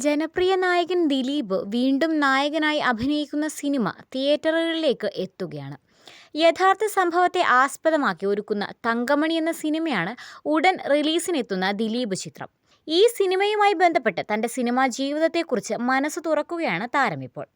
ജനപ്രിയ നായകൻ ദിലീപ് വീണ്ടും നായകനായി അഭിനയിക്കുന്ന സിനിമ തിയേറ്ററുകളിലേക്ക് എത്തുകയാണ്. യഥാർത്ഥ സംഭവത്തെ ആസ്പദമാക്കി ഒരുക്കുന്ന തങ്കമണി എന്ന സിനിമയാണ് ഉടൻ റിലീസിനെത്തുന്ന ദിലീപ് ചിത്രം. ഈ സിനിമയുമായി ബന്ധപ്പെട്ട് തന്റെ സിനിമാ ജീവിതത്തെക്കുറിച്ച് മനസ്സ് തുറക്കുകയാണ് താരം ഇപ്പോൾ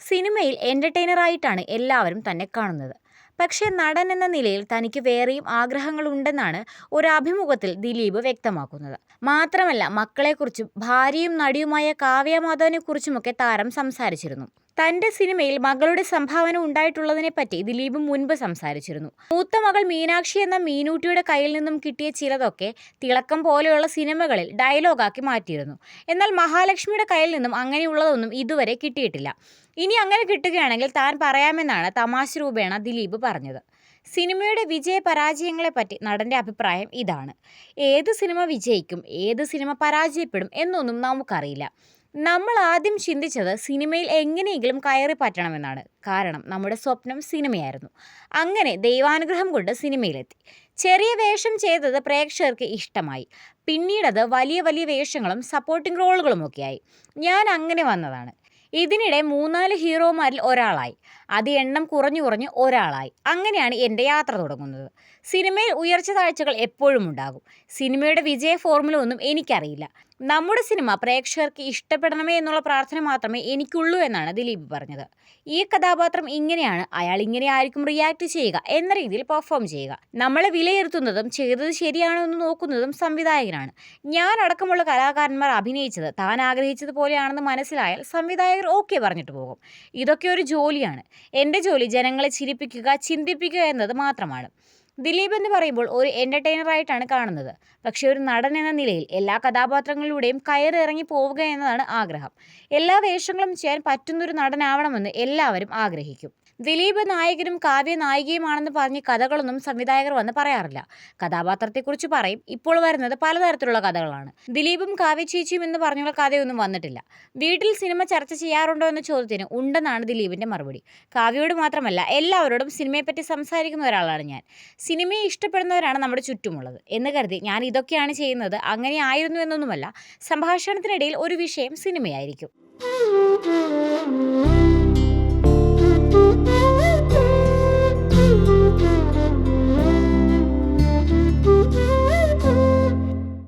സിനിമയിൽ എന്റർടൈനറായിട്ടാണ് എല്ലാവരും തന്നെ കാണുന്നത്. പക്ഷേ നടൻ എന്ന നിലയിൽ തനിക്ക് വേറെയും ആഗ്രഹങ്ങളുണ്ടെന്നാണ് ഒരു അഭിമുഖത്തിൽ ദിലീപ് വ്യക്തമാക്കുന്നത്. മാത്രമല്ല മക്കളെക്കുറിച്ചും ഭാര്യയും നടിയുമായ കാവ്യ മാധവനെക്കുറിച്ചുമൊക്കെ താരം സംസാരിച്ചിരുന്നു. തന്റെ സിനിമയിൽ മകളുടെ സംഭാവന ഉണ്ടായിട്ടുള്ളതിനെ പറ്റി ദിലീപ് മുൻപ് സംസാരിച്ചിരുന്നു. മൂത്ത മകൾ മീനാക്ഷി എന്ന മീനൂട്ടിയുടെ കയ്യിൽ നിന്നും കിട്ടിയ ചിലതൊക്കെ തിളക്കം പോലെയുള്ള സിനിമകളിൽ ഡയലോഗാക്കി മാറ്റിയിരുന്നു. എന്നാൽ മഹാലക്ഷ്മിയുടെ കയ്യിൽ നിന്നും അങ്ങനെയുള്ളതൊന്നും ഇതുവരെ കിട്ടിയിട്ടില്ല. ഇനി അങ്ങനെ കിട്ടുകയാണെങ്കിൽ താൻ പറയാമെന്നാണ് തമാശ രൂപേണ ദിലീപ് പറഞ്ഞത്. സിനിമയുടെ വിജയ പരാജയങ്ങളെപ്പറ്റി നടന്റെ അഭിപ്രായം ഇതാണ്. ഏത് സിനിമ വിജയിക്കും ഏത് സിനിമ പരാജയപ്പെടും എന്നൊന്നും നമുക്കറിയില്ല. നമ്മൾ ആദ്യം ചിന്തിച്ചത് സിനിമയിൽ എങ്ങനെയെങ്കിലും കയറി പറ്റണമെന്നാണ് കാരണം നമ്മുടെ സ്വപ്നം സിനിമയായിരുന്നു. അങ്ങനെ ദൈവാനുഗ്രഹം കൊണ്ട് സിനിമയിലെത്തി. ചെറിയ വേഷം ചെയ്തത് പ്രേക്ഷകർക്ക് ഇഷ്ടമായി. പിന്നീടത് വലിയ വലിയ വേഷങ്ങളും സപ്പോർട്ടിങ് റോളുകളുമൊക്കെയായി. ഞാൻ അങ്ങനെ വന്നതാണ്. ഇതിനിടെ മൂന്നാൽ ഹീറോമാരിൽ ഒരാളായി. അത് എണ്ണം കുറഞ്ഞു കുറഞ്ഞ് ഒരാളായി. അങ്ങനെയാണ് എന്റെ യാത്ര തുടങ്ങുന്നത്. സിനിമയിൽ ഉയർച്ച താഴ്ചകൾ എപ്പോഴും ഉണ്ടാകും സിനിമയുടെ വിജയ ഫോർമുല ഒന്നും എനിക്കറിയില്ല. നമ്മുടെ സിനിമ പ്രേക്ഷകർക്ക് ഇഷ്ടപ്പെടണമേ എന്നുള്ള പ്രാർത്ഥന മാത്രമേ എനിക്കുള്ളൂ എന്നാണ് ദിലീപ് പറഞ്ഞത്. ഈ കഥാപാത്രം ഇങ്ങനെയാണ് അയാൾ ഇങ്ങനെ ആയിരിക്കും റിയാക്ട് ചെയ്യുക എന്ന രീതിയിൽ പെർഫോം ചെയ്യുക. നമ്മളെ വിലയിരുത്തുന്നതും ചെയ്തത് ശരിയാണോ എന്ന് നോക്കുന്നതും സംവിധായകനാണ്. ഞാൻ അടക്കമുള്ള കലാകാരന്മാർ അഭിനയിച്ചത് താൻ ആഗ്രഹിച്ചത് പോലെയാണെന്ന് മനസ്സിലായാൽ സംവിധായകർ ഓക്കെ പറഞ്ഞിട്ട് പോകും. ഇതൊക്കെ ഒരു ജോലിയാണ്. എന്റെ ജോലി ജനങ്ങളെ ചിരിപ്പിക്കുക ചിന്തിപ്പിക്കുക എന്നത് മാത്രമാണ്. ദിലീപ് എന്ന് പറയുമ്പോൾ ഒരു എന്റർടൈനറായിട്ടാണ് കാണുന്നത്. പക്ഷേ ഒരു നടൻ എന്ന നിലയിൽ എല്ലാ കഥാപാത്രങ്ങളിലൂടെയും കയറിറങ്ങി പോവുക എന്നതാണ് ആഗ്രഹം. എല്ലാ വേഷങ്ങളും ചെയ്യാൻ പറ്റുന്നൊരു നടനാവണമെന്ന് എല്ലാവരും ആഗ്രഹിക്കും. ദിലീപ് നായകനും കാവ്യ നായികയുമാണെന്ന് പറഞ്ഞ് കഥകളൊന്നും സംവിധായകർ വന്ന് പറയാറില്ല. കഥാപാത്രത്തെക്കുറിച്ച് പറയും. ഇപ്പോൾ വരുന്നത് പലതരത്തിലുള്ള കഥകളാണ്. ദിലീപും കാവ്യ ചേച്ചിയും എന്ന് പറഞ്ഞുള്ള കഥയൊന്നും വന്നിട്ടില്ല. വീട്ടിൽ സിനിമ ചർച്ച ചെയ്യാറുണ്ടോ എന്ന ചോദ്യത്തിന് ഉണ്ടെന്നാണ് ദിലീപിന്റെ മറുപടി. കാവ്യയോട് മാത്രമല്ല എല്ലാവരോടും സിനിമയെപ്പറ്റി സംസാരിക്കുന്ന ഒരാളാണ് ഞാൻ. സിനിമയെ ഇഷ്ടപ്പെടുന്നവരാണ് നമ്മുടെ ചുറ്റുമുള്ളത് എന്ന് കരുതി ഞാൻ ഇതൊക്കെയാണ് ചെയ്യുന്നത് അങ്ങനെ ആയിരുന്നു എന്നൊന്നുമല്ല. സംഭാഷണത്തിനിടയിൽ ഒരു വിഷയം സിനിമയായിരിക്കും.